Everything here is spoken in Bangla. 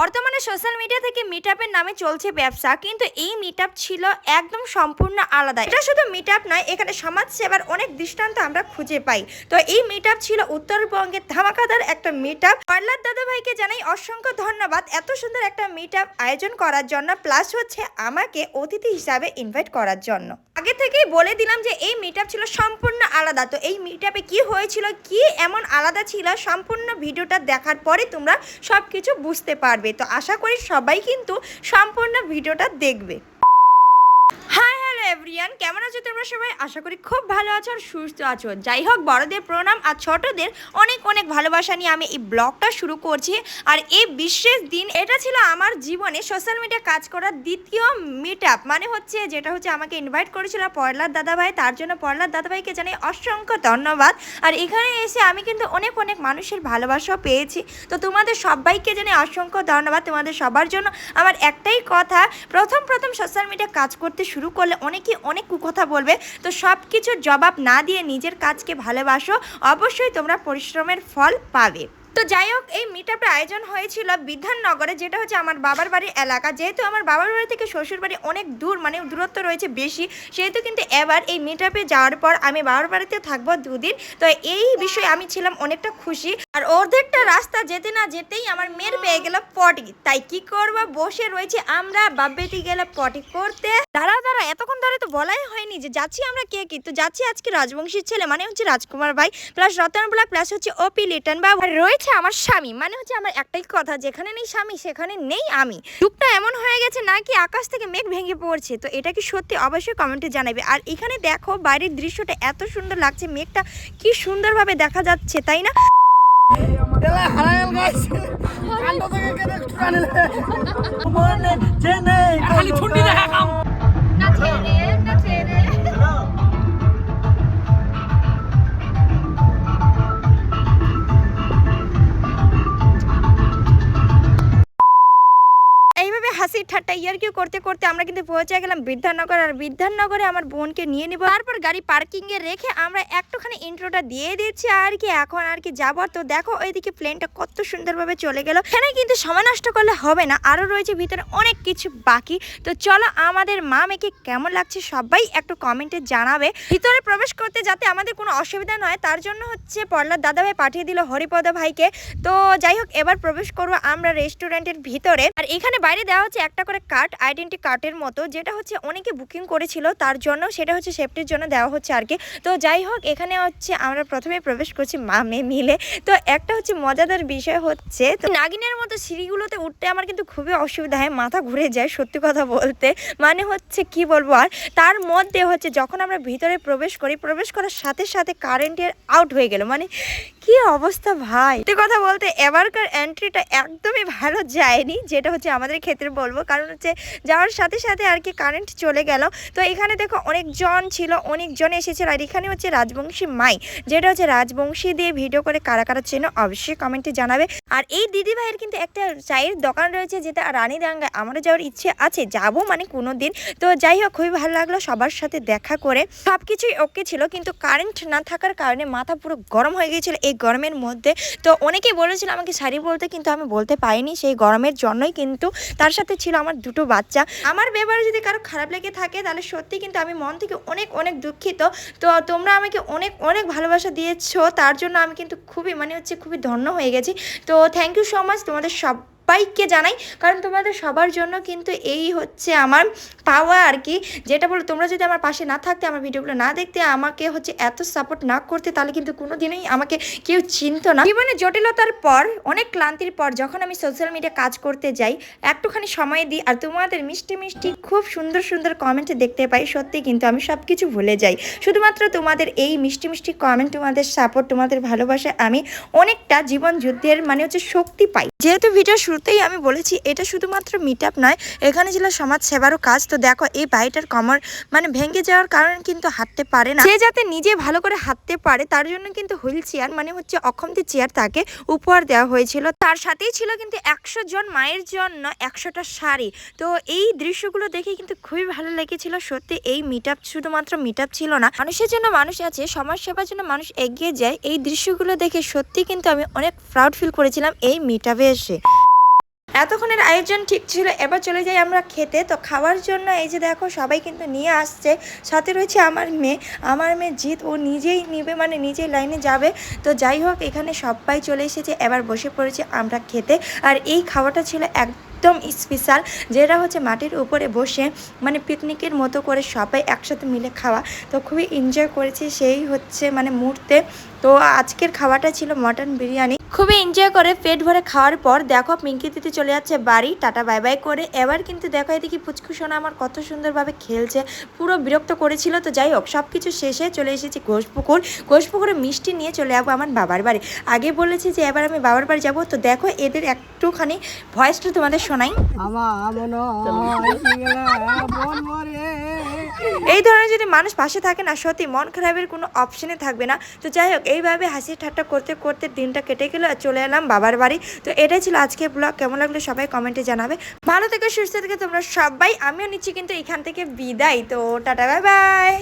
বর্তমানে সোশ্যাল মিডিয়া থেকে মিট নামে চলছে ব্যবসা, কিন্তু এই মিট ছিল একদম সম্পূর্ণ আলাদা। এটা শুধু মিট নয়, এখানে সমাজ সেবার অনেক দৃষ্টান্ত আমরা খুঁজে পাই। তো এই মিট ছিল উত্তরবঙ্গের ধামাকাদার একটা মিট আপ পার্লার দাদা ভাইকে জানাই অসংখ্য ধন্যবাদ এত সুন্দর একটা মিট আয়োজন করার জন্য, প্লাস হচ্ছে আমাকে অতিথি হিসাবে ইনভাইট করার জন্য। আগে থেকেই বলে দিলাম যে এই মিট ছিল সম্পূর্ণ আলাদা। তো এই মিট কি হয়েছিল, কি এমন আলাদা ছিল, সম্পূর্ণ ভিডিওটা দেখার পরে তোমরা সব কিছু বুঝতে পারবে। তো আশা করি সবাই কিন্তু সম্পূর্ণ ভিডিওটা দেখবে। হ্যালো কেমন আছো তোমরা সবাই? আশা করি খুব ভালো আছো আর সুস্থ আছো। যাই হোক, বড়দের প্রণাম আর ছোটদের অনেক অনেক ভালোবাসা নিয়ে আমি এই ব্লগটা শুরু করছি। আর এই বিশেষ দিন, এটা ছিল আমার জীবনে সোশ্যাল মিডিয়া কাজ করার দ্বিতীয় মিট আপ মানে হচ্ছে যেটা হচ্ছে আমাকে ইনভাইট করেছিল পয়লার দাদাভাই। তার জন্য পয়লার দাদাভাইকে জানাই অসংখ্য ধন্যবাদ। আর এখানে এসে আমি কিন্তু অনেক অনেক মানুষের ভালোবাসাও পেয়েছি। তো তোমাদের সবাইকে জানাই অসংখ্য ধন্যবাদ তোমাদের সবার জন্য। আমার একটাই কথা, প্রথম প্রথম সোশ্যাল মিডিয়া কাজ করতে শুরু করলে অনেকেই অনেক কুকথা বলবে। তো সব কিছুর জবাব না দিয়ে নিজের কাজকে ভালোবাসো। অবশ্যই তোমরা পরিশ্রমের ফল পাবে। তো যাই হোক, এই মিট আপের আয়োজন হয়েছিল বিধাননগরে, যেটা হচ্ছে আমার বাবার বাড়ির এলাকা। যেহেতু আমার বাবার বাড়ি থেকে শ্বশুর বাড়ি অনেক দূর মানে দূরত্ব রয়েছে বেশি, সেহেতু কিন্তু এবার এই মিট আপে যাওয়ার পর আমি বাবার বাড়িতে থাকব দুদিন। তো এই বিষয়ে আমি ছিলাম অনেকটা খুশি। আর অর্ধেকটা রাস্তা যেতে না যেতেই আমার মেয়ের পেয়ে গেল পটি। তাই কি করব? বসে রয়েছে আমরা বাব্বেটি গেলে পটি করতে। দাঁড়া দাঁড়া, এতক্ষণ ধরে তো বলাই হয়নি যে যাচ্ছি আমরা কে কি? তো যাচ্ছি আজকে রাজবংশীর ছেলে মানে হচ্ছে রাজকুমার ভাই প্লাস রতন প্লাস হচ্ছে ওপি লিটন বা আর রয়েছে আমার স্বামী। মানে হচ্ছে আমার একটাই কথা যেখানে নেই স্বামী সেখানে নেই আমি। যুগটা এমন হয়ে গেছে নাকি আকাশ থেকে মেঘ ভেঙে পড়ছে? তো এটা কি সত্যি? অবশ্যই কমেন্টে জানাবে। আর এখানে দেখো বাইরের দৃশ্যটা এত সুন্দর লাগছে মেঘটা কি সুন্দরভাবে দেখা যাচ্ছে তাই না? খালি ইয়ারকিউ করতে করতে আমরা কিন্তু পৌঁছে গেলাম বিধাননগর আর বিধাননগরে আমার বোনকে নিয়ে নিব। তারপর গাড়ি পার্কিং এ রেখে আমরা একটুখানি ইন্ট্রোটা দিয়ে দিচ্ছি আর কি, এখন আর কি যাব। তো দেখো ওইদিকে প্লেনটা কত সুন্দরভাবে চলে গেল। এখানে কিন্তু সময় নষ্ট করলে হবে না, আরও রয়েছে ভিতরে অনেক কিছু বাকি। তো চলো আমাদের মা মেয়েকে কেমন লাগছে সবাই একটু কমেন্টে জানাবে। ভিতরে প্রবেশ করতে যাতে আমাদের কোনো অসুবিধা নয়, তার জন্য হচ্ছে পড়লার দাদাভাই পাঠিয়ে দিল হরিপদ ভাইকে। তো যাই হোক, এবার প্রবেশ করব আমরা রেস্টুরেন্টের ভিতরে। আর এখানে বাইরে দেওয়া হচ্ছে একটা করে কার্ড আইডেন্টি কার্ডের মতো, যেটা হচ্ছে অনেকে বুকিং করেছিল, তার জন্য সেটা হচ্ছে সেফটির জন্য দেওয়া হচ্ছে আর কি। তো যাই হোক, এখানে হচ্ছে আমরা প্রথমে প্রবেশ করছি মা মেয়ে মিলে। তো একটা হচ্ছে মজাদার বিষয় হচ্ছে, তো নাগিনের মতো সিঁড়িগুলোতে উঠতে আমার কিন্তু খুবই অসুবিধা হয়, মাথা ঘুরে যায় সত্যি কথা বলতে। মানে হচ্ছে কি বলব আর, তার মধ্যে হচ্ছে যখন আমরা ভিতরে প্রবেশ করি, প্রবেশ করার সাথে সাথে কারেন্টের আউট হয়ে গেল। মানে কি অবস্থা ভাই? সত্যি কথা বলতে, এবারকার এন্ট্রিটা একদমই ভালো যায়নি, যেটা হচ্ছে আমাদের ক্ষেত্রে বলব। কারণ হচ্ছে যাওয়ার সাথে সাথে আর কি কারেন্ট চলে গেল। তো এখানে দেখো অনেকজন ছিল, অনেকজন এসেছিল। আর এখানে হচ্ছে রাজবংশী মাই, যেটা হচ্ছে রাজবংশী দিয়ে ভিডিও করে কারা কারা চেনো অবশ্যই কমেন্টে জানাবে। আর এই দিদি ভাইয়ের কিন্তু একটা চায়ের দোকান রয়েছে, যেটা রানীদাঙ্গায় আমারও যাওয়ার ইচ্ছে আছে, যাব মানে কোনো দিন তো যাই হোক, খুবই ভালো লাগল সবার সাথে দেখা করে। সব কিছুই ওকে ছিল, কিন্তু কারেন্ট না থাকার কারণে মাথা পুরো গরম হয়ে গিয়েছিল এই গরমের মধ্যে। তো অনেকেই বলেছিল আমাকে শাড়ি বলতে, কিন্তু আমি বলতে পারিনি। সেই গরমের জন্যই কিন্তু তার সাথে ছিল আমার দুটো বাচ্চা। আমার ব্যাপারে যদি কারও খারাপ লেগে থাকে, তাহলে সত্যি কিন্তু আমি মন থেকে অনেক অনেক দুঃখিত। তো তোমরা আমাকে অনেক অনেক ভালোবাসা দিয়েছ, তার জন্য আমি কিন্তু খুবই মানে হচ্ছে খুবই ধন্য হয়ে গেছি। তো থ্যাংক ইউ সো মাচ তোমাদের সব সবাইকে জানাই, কারণ তোমাদের সবার জন্য কিন্তু এই হচ্ছে আমার পাওয়া আর কি যেটা বলো, তোমরা যদি আমার পাশে না থাকতে, আমার ভিডিওগুলো না দেখতে, আমাকে হচ্ছে এত সাপোর্ট না করতে, তাহলে কিন্তু কোনো দিনই আমাকে কেউ চিনতো না। জীবনে জটিলতার পর, অনেক ক্লান্তির পর, যখন আমি সোশ্যাল মিডিয়া কাজ করতে যাই, একটুখানি সময় দিই, আর তোমাদের মিষ্টি মিষ্টি, খুব সুন্দর সুন্দর কমেন্ট দেখতে পাই, সত্যি কিন্তু আমি সব কিছু ভুলে যাই। শুধুমাত্র তোমাদের এই মিষ্টি মিষ্টি কমেন্ট তোমাদের সাপোর্ট তোমাদের ভালোবাসা আমি অনেকটা জীবন যুদ্ধের মানে হচ্ছে শক্তি পাই। যেহেতু ভিডিও শুরুতেই আমি বলেছি, এটা শুধুমাত্র মিট আপ নয়, এখানে ছিল সমাজ সেবারও কাজ। তো দেখো, এই বাড়িটার কমর মানে ভেঙে যাওয়ার কারণে কিন্তু হাঁটতে পারে না। সে যাতে নিজে ভালো করে হাঁটতে পারে, তার জন্য কিন্তু হুইল চেয়ার মানে হচ্ছে অক্ষমতি চেয়ার তাকে উপহার দেওয়া হয়েছিল। তার সাথেই ছিল কিন্তু একশো জন মায়ের জন্য একশোটা শাড়ি। তো এই দৃশ্যগুলো দেখে কিন্তু খুবই ভালো লেগেছিল। সত্যি এই মিট আপ শুধুমাত্র মিট আপ ছিল না, মানুষের জন্য মানুষ আছে, সমাজ সেবার জন্য মানুষ এগিয়ে যায়। এই দৃশ্যগুলো দেখে সত্যি কিন্তু আমি অনেক প্রাউড ফিল করেছিলাম এই মিট আপে এসে। এতক্ষণের আয়োজন ঠিক ছিল, এবার চলে যাই আমরা খেতে। তো খাওয়ার জন্য এই যে দেখো সবাই কিন্তু নিয়ে আসছে। সাথে রয়েছে আমার মেয়ে। আমার মেয়ে জিৎ, ও নিজেই নিবে মানে নিজেই লাইনে যাবে। তো যাই হোক, এখানে সবাই চলে এসেছে, এবার বসে পড়েছে আমরা খেতে। আর এই খাওয়াটা ছিল এক একদম স্পেশাল, যেটা হচ্ছে মাটির উপরে বসে মানে পিকনিকের মতো করে সবাই একসাথে মিলে খাওয়া। তো খুবই এনজয় করেছি, সেই হচ্ছে মানে মুহূর্তে। তো আজকের খাওয়াটা ছিল মটন বিরিয়ানি। খুবই এনজয় করে পেট ভরে খাওয়ার পর দেখো পিঙ্কি দিতে চলে যাচ্ছে বাড়ি। টাটা বাই বাই করে। এবার কিন্তু দেখো এদিকে পুচকু সোনা আমার কত সুন্দরভাবে খেলছে পুরো বিরক্ত করেছিল। তো যাই হোক সব কিছু শেষে চলে এসেছি ঘোষপুকুর। ঘোষপুকুরে মিষ্টি নিয়ে চলে যাব আমার বাবার বাড়ি। আগে বলেছি যে এবার আমি বাবার বাড়ি যাব। তো দেখো এদের একটুখানি ভয়েসটা তোমাদের শোনাই। আমার মরে। এই ধরনের যদি মানুষ পাশে থাকে না, সত্যি মন খারাপের কোনো অপশনে থাকবে না। তো যাই হোক, এইভাবে হাসি ঠাট্টা করতে করতে দিনটা কেটে গেল আর চলে এলাম বাবার বাড়ি। তো এটাই ছিল আজকে ব্লগ কেমন লাগল সবাই কমেন্টে জানাবে। ভালো থেকে, সুস্থ থেকে তোমরা সবাই, আমিও নিচ্ছি কিন্তু এখান থেকে বিদায়। তো টাটা বাই বাই